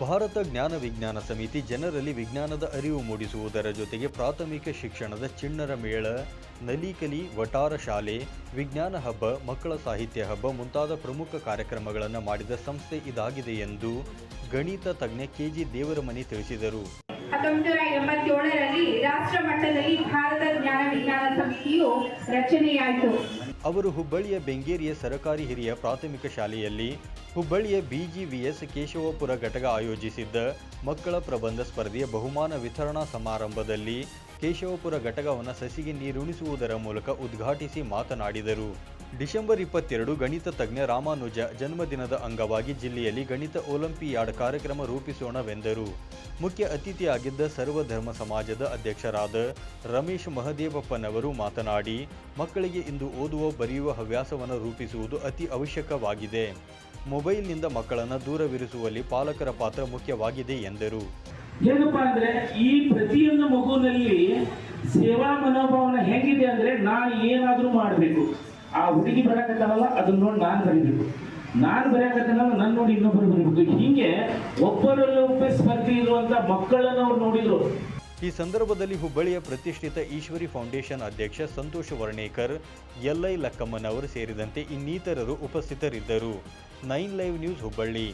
ಭಾರತ ಜ್ಞಾನ ವಿಜ್ಞಾನ ಸಮಿತಿ ಜನರಲ್ಲಿ ವಿಜ್ಞಾನದ ಅರಿವು ಮೂಡಿಸುವುದರ ಜೊತೆಗೆ ಪ್ರಾಥಮಿಕ ಶಿಕ್ಷಣದ ಚಿಣ್ಣರ ಮೇಳ, ನಲಿಕಲಿ ವಟಾರ ಶಾಲೆ, ವಿಜ್ಞಾನ ಹಬ್ಬ, ಮಕ್ಕಳ ಸಾಹಿತ್ಯ ಹಬ್ಬ ಮುಂತಾದ ಪ್ರಮುಖ ಕಾರ್ಯಕ್ರಮಗಳನ್ನು ಮಾಡಿದ ಸಂಸ್ಥೆ ಇದಾಗಿದೆ ಎಂದು ಗಣಿತ ತಜ್ಞ ಕೆಜಿ ದೇವರಮನಿ ತಿಳಿಸಿದರು. ಹತ್ತೊಂಬತ್ತು ನೂರ ಎಂಬತ್ತೇಳರಲ್ಲಿ ರಾಷ್ಟ್ರ ಮಟ್ಟದಲ್ಲಿ ಭಾರತ ಸಮಿತಿಯು ರಚನೆಯಾಯಿತು ಅವರು ಹುಬ್ಬಳ್ಳಿಯ ಬೆಂಗೇರಿಯ ಸರಕಾರಿ ಹಿರಿಯ ಪ್ರಾಥಮಿಕ ಶಾಲೆಯಲ್ಲಿ ಹುಬ್ಬಳ್ಳಿಯ ಬಿಜಿವಿಎಸ್ ಕೇಶವಪುರ ಘಟಕ ಆಯೋಜಿಸಿದ್ದ ಮಕ್ಕಳ ಪ್ರಬಂಧ ಸ್ಪರ್ಧೆಯ ಬಹುಮಾನ ವಿತರಣಾ ಸಮಾರಂಭದಲ್ಲಿ ಕೇಶವಪುರ ಘಟಕವನ್ನು ಸಸಿಗೆ ನೀರುಣಿಸುವುದರ ಮೂಲಕ ಉದ್ಘಾಟಿಸಿ ಮಾತನಾಡಿದರು. ಡಿಸೆಂಬರ್ ಇಪ್ಪತ್ತೆರಡು ಗಣಿತ ತಜ್ಞ ರಾಮಾನುಜ ಜನ್ಮದಿನದ ಅಂಗವಾಗಿ ಜಿಲ್ಲೆಯಲ್ಲಿ ಗಣಿತ ಒಲಿಂಪಿಯಾಡ್ ಕಾರ್ಯಕ್ರಮ ರೂಪಿಸೋಣವೆಂದರು. ಮುಖ್ಯ ಅತಿಥಿಯಾಗಿದ್ದ ಸರ್ವಧರ್ಮ ಸಮಾಜದ ಅಧ್ಯಕ್ಷರಾದ ರಮೇಶ್ ಮಹದೇವಪ್ಪನವರು ಮಾತನಾಡಿ, ಮಕ್ಕಳಿಗೆ ಇಂದು ಓದುವ, ಬರೆಯುವ ಹವ್ಯಾಸವನ್ನು ರೂಪಿಸುವುದು ಅತಿ ಅವಶ್ಯಕವಾಗಿದೆ. ಮೊಬೈಲ್ನಿಂದ ಮಕ್ಕಳನ್ನು ದೂರವಿರಿಸುವಲ್ಲಿ ಪಾಲಕರ ಪಾತ್ರ ಮುಖ್ಯವಾಗಿದೆ ಎಂದರು. ಏನಪ್ಪಾ ಅಂದ್ರೆ, ಈ ಪ್ರತಿಯೊಂದು ಮಗುವಿನಲ್ಲಿ ಸೇವಾ ಮನೋಭಾವನೆ ಹೇಗಿದೆ ಅಂದ್ರೆ ನಾನು ಏನಾದರೂ ಮಾಡಬೇಕು. ಆ ಹುಡುಗಿ ಬರಕತ್ತಾನಲ್ಲ ಅದನ್ನ ನೋಡಿ ನಾನು ಬರೀಬೇಕು. ನಾನು ಬರೆಯಕತ್ತಾನಲ್ಲ ನನ್ನ ನೋಡಿ ಇನ್ನೊಬ್ಬರು ಬರೀಬೇಕು. ಹೀಗೆ ಒಬ್ಬರಲ್ಲಿ ಒಬ್ಬ ಸ್ಪರ್ಧೆ ಇರುವಂತ ಮಕ್ಕಳನ್ನು ಅವ್ರು ನೋಡಿದ್ರು. ಈ ಸಂದರ್ಭದಲ್ಲಿ ಹುಬ್ಬಳ್ಳಿಯ ಪ್ರತಿಷ್ಠಿತ ಈಶ್ವರಿ ಫೌಂಡೇಶನ್ ಅಧ್ಯಕ್ಷ ಸಂತೋಷ್ ವರ್ಣೇಕರ್ ಎಲ್ಐ ಲಕ್ಕಮ್ಮನವರು ಸೇರಿದಂತೆ ಇನ್ನಿತರರು ಉಪಸ್ಥಿತರಿದ್ದರು. Nine live news Hubballi.